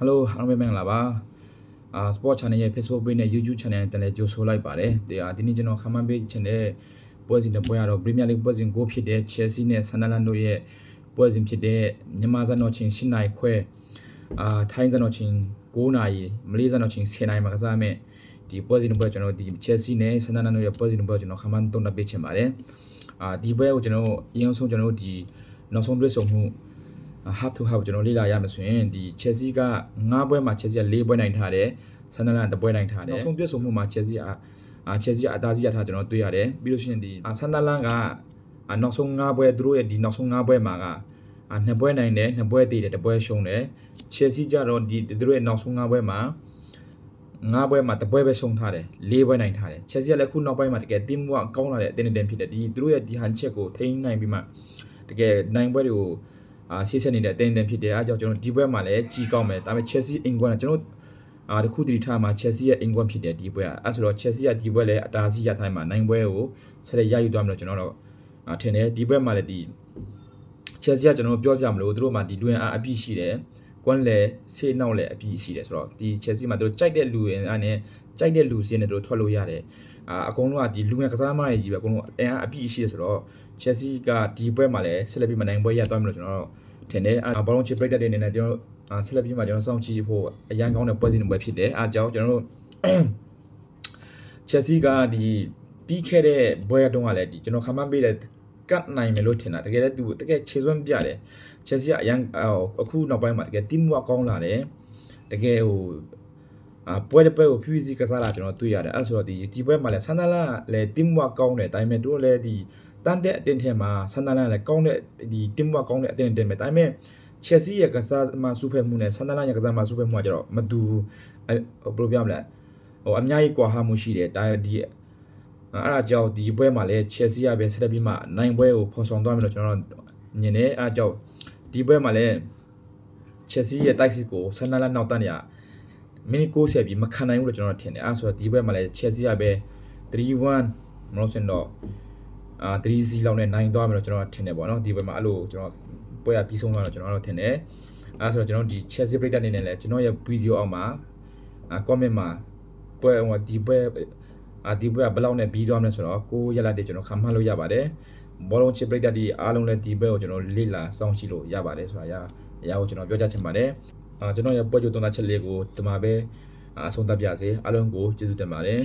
Hello အားလုံးပဲမင်္ဂလာပါအာ Sport Channel ရဲ့ Facebook page နဲ့ YouTube Channel ပြန်လည်ကြိုဆိုလိုက်ပါတယ်တရားဒီနေ့ကျွန်တော်ခမန်းပေးချင်တဲ့ပွဲစဉ်တစ်ပွဲကတော့ Premier League ပွဲစဉ်ကိုဖြစ်တဲ့ Chelsea နဲ့ Sunderland တို့ရဲ့ပွဲစဉ်ဖြစ်တဲ့မြန်မာစံတော်ချိန်7နိုင်ခွဲအာထိုင်းစံတော်ချိန်9နာရီမလေးစံတော်ချိန်10နာရီမှာကစားမယ်ဒီပွဲစဉ်တစ်ပွဲကျွန်တော်ဒီ Chelsea နဲ့ Sunderland တို့ရဲ့ပွဲစဉ်တစ်ပွဲကျွန်တော်ခမန်းတုံးတက်ပေးချင်ပါတယ်အာဒီပွဲကိုကျွန်တော်အရင်ဆုံးကျွန်တော်ဒီနောက်ဆုံးတွေ့ဆုံမှု half to half ကျွန်တော်လေ့လာရမယ်ဆိုရင်ဒီ Chelsea က9ပွဲမှာ Chelsea က4ပွဲနိုင်ထားတယ်ဆန်ဒလန်တပွဲနိုင်ထားတယ်နောက်ဆုံးပြည့်စုံမှုမှာ Chelsea ကအာ Chelsea ကအသာစီးရထားကျွန်တော်တွေ့ရတယ်ပြီးလို့ရှိရင်ဒီဆန်ဒလန်ကနောက်ဆုံး9ပွဲသူတို့ရဲ့ဒီနောက်ဆုံး9ပွဲမှာကနှစ်ပွဲနိုင်တယ်နှစ်ပွဲတည်တယ်တပွဲရှုံးတယ် Chelsea ကြတော့ဒီသူတို့ရဲ့နောက်ဆုံး9ပွဲမှာ9ပွဲမှာတပွဲပဲရှုံးထားတယ်၄ပွဲနိုင်ထားတယ် Chelsea ကလည်းခုနောက်ပိုင်းမှာတကယ် team ကကောင်းလာတဲ့အတင်းတင်းဖြစ်တယ်ဒီသူတို့ရဲ့ဒီဟန်ချက်ကိုထိန်းနိုင်ပြီးမှတကယ်နိုင်ပွဲတွေကို အာရှေ့ဆက်နေတဲ့အတင်းတင်းဖြစ်တယ်အဲကြောင့်ကျွန်တော်ဒီဘက်မှာလည်းကြီးကောင်းမယ်ဒါပေမဲ့ Chelsea England ကကျွန်တော်အာတခုတတိထားမှာ Chelsea ရဲ့ England ဖြစ်တယ်ဒီဘက်ကအဲဆိုတော့ Chelsea ကဒီဘက်လည်းအတားစီးရထိုင်းမှာနိုင်ပွဲကိုဆက်လက်ရယူသွားမယ်လို့ကျွန်တော်တော့အာထင်တယ်ဒီဘက်မှာလည်းဒီ Chelsea ကကျွန်တော်ပြောစရာမလိုသူတို့မှာဒီတွင်အားအပြည့်ရှိတယ် ကွန်းလည်းဆေးနောက်လည်းအပြည့်ရှိတယ်ဆိုတော့ဒီ Chelsea မှာသူတို့ကြိုက်တဲ့လူရင်းအားနဲ့ကြိုက်တဲ့လူစင်းနဲ့သူတို့ထွက်လို့ရတယ်အာအကုန်လုံးကဒီလူငယ်ကစားမတွေကြီးပဲအကုန်လုံးအင်အားအပြည့်ရှိတယ်ဆိုတော့ Chelsea ကဒီဘက်မှာလည်းဆက်လက်ပြီးမနိုင်ပွဲရသွားမယ်လို့ကျွန်တော်တို့ထင်တယ်အဲဘောလုံးချစ်ပရိသတ်တွေအနေနဲ့ကျွန်တော်တို့ဆက်လက်ပြီးမှကျွန်တော်စောင့်ကြည့်ဖို့အရန်ကောင်းတဲ့ပွဲစဉ်တွေပဲဖြစ်တယ်အဲအကြောင်းကျွန်တော်တို့ချက်စီကဒီပြီးခဲ့တဲ့ဘွဲတုန်းကလည်းဒီကျွန်တော်ခမန်းပေးတဲ့ ကတ်နိုင်မယ်လို့ထင်တာတကယ်လည်းသူတကယ်ခြေစွမ်းပြတယ်ချက်စီကအရန်အခုနောက်ပိုင်းမှာတကယ် team work ကောင်းလာတယ်တကယ်ဟိုအာပွဲတစ်ပွဲကို PVC ကစားလာကျွန်တော်တွေ့ရတယ်အဲဆိုတော့ဒီဒီပွဲမှာလည်းဆန်ဒလာလည်း team work ကောင်းတယ်ဒါပေမဲ့တို့လည်းဒီတန်တဲ့အတင်းထဲမှာဆန်ဒလာလည်းကောင်းတဲ့ဒီ team work ကောင်းတဲ့အတင်းတင်းပဲဒါပေမဲ့ချက်စီရဲ့ကစားမှာစုဖက်မှုနဲ့ဆန်ဒလာရဲ့ကစားမှာစုဖက်မှုကကျတော့မတူဘယ်လိုပြောမလဲဟိုအများကြီးကွာဟမှုရှိတယ်ဒါဒီ အဲ့ဒါကြောင့်ဒီပွဲမှာလည်းချက်စီကပဲဆက်လက်ပြီးမှနိုင်ပွဲကိုဖော်ဆောင်သွားမယ်လို့ကျွန်တော်တို့မြင်တယ်အဲ့ဒါကြောင့်ဒီပွဲမှာလည်းချက်စီရဲ့တိုက်စစ်ကိုဆန်ဒလာနောက်တန်းရမိနစ်60ပြီးမခံနိုင်ဘူးလို့ကျွန်တော်ထင်တယ်အဲ့ဆိုတော့ဒီပွဲမှာလည်းချက်စီကပဲ3-1မလို့စင်တော့အာ3-0လောက်နဲ့နိုင်သွားမယ်လို့ကျွန်တော်ထင်တယ်ပေါ့နော်ဒီပွဲမှာအဲ့လိုကျွန်တော်ပွဲကပြီးဆုံးသွားတော့ကျွန်တော်တို့ထင်တယ်အဲဆိုတော့ကျွန်တော်ဒီ Chelsea break အနေနဲ့လည်းကျွန်တော်ရဲ့ video အောက်မှာအာ comment မှာပွဲဟိုဒီပွဲ အာဒီပွဲကဘယ်လောက်နဲ့ပြီးသွားမလဲဆိုတော့ကိုရလာတဲ့ကျွန်တော်ခံမှန်းလို့ရပါတယ်ဘောလုံးချစ်ပရိသတ်ဒီအားလုံးလည်းဒီပွဲကိုကျွန်တော်လေ့လာစောင့်ကြည့်လို့ရပါတယ်ဆိုတာရအရာကိုကျွန်တော်ပြောကြားချင်ပါတယ်အာကျွန်တော်ရဲ့ပွဲကြိုသုံးသပ်ချက်လေးကိုဒီမှာပဲအဆုံးသတ်ပြစေအားလုံးကိုကျေးဇူးတင်ပါတယ်